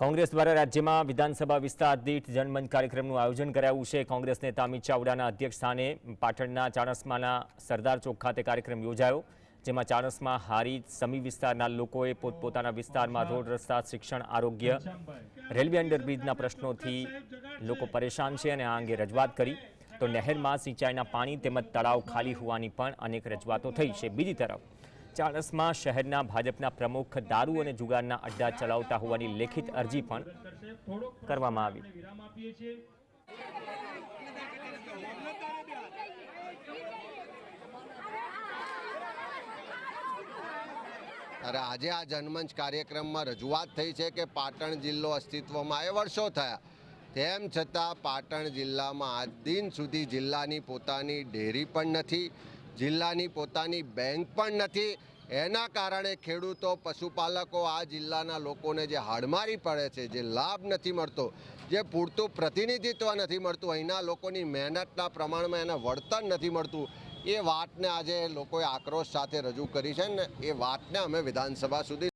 કોંગ્રેસ દ્વારા રાજ્યમાં વિધાનસભા વિસ્તાર દીઠ જનમંચ કાર્યક્રમનું આયોજન કરાયું છે. કોંગ્રેસ નેતા અમિત ચાવડાના અધ્યક્ષસ્થાને પાટણના ચાણસ્માના સરદાર ચોક ખાતે કાર્યક્રમ યોજાયો, જેમાં ચાણસમાં હારી સમી વિસ્તારના લોકોએ પોતપોતાના વિસ્તારમાં રોડ રસ્તા, શિક્ષણ, આરોગ્ય, રેલવે અંડરબ્રિજના પ્રશ્નોથી લોકો પરેશાન છે અને આ અંગે રજૂઆત કરી. તો નહેરમાં સિંચાઈના પાણી તેમજ તળાવ ખાલી હોવાની પણ અનેક રજૂઆતો થઈ છે. બીજી તરફ ચાણસ્મા શહેરના ભાજપના પ્રમુખ દારૂ અને જુગારના અડ્ડા ચલાવતા હોવાની લેખિત અરજી પણ કરવામાં આવી. અરે આજે આ જનમંચ કાર્યક્રમમાં રજૂઆત થઈ છે કે પાટણ જિલ્લો અસ્તિત્વમાં એ વર્ષો થયા. તેમ છતાં પાટણ જિલ્લામાં આજ દિન સુધી જિલ્લાની પોતાની ડેરી પણ નથી. જિલ્લાની પોતાની બેંક પણ નથી. એના કારણે ખેડૂતો, પશુપાલકો આ જિલ્લાના લોકોને જે હાડમારી પડે છે, જે લાભ નથી મળતો, જે પૂરતું પ્રતિનિધિત્વ નથી મળતું, અહીંના લોકોની મહેનતના પ્રમાણમાં એને વળતર નથી મળતું, એ વાતને આજે લોકોએ આક્રોશ સાથે રજૂ કરી છે ને એ વાતને અમે વિધાનસભા સુધી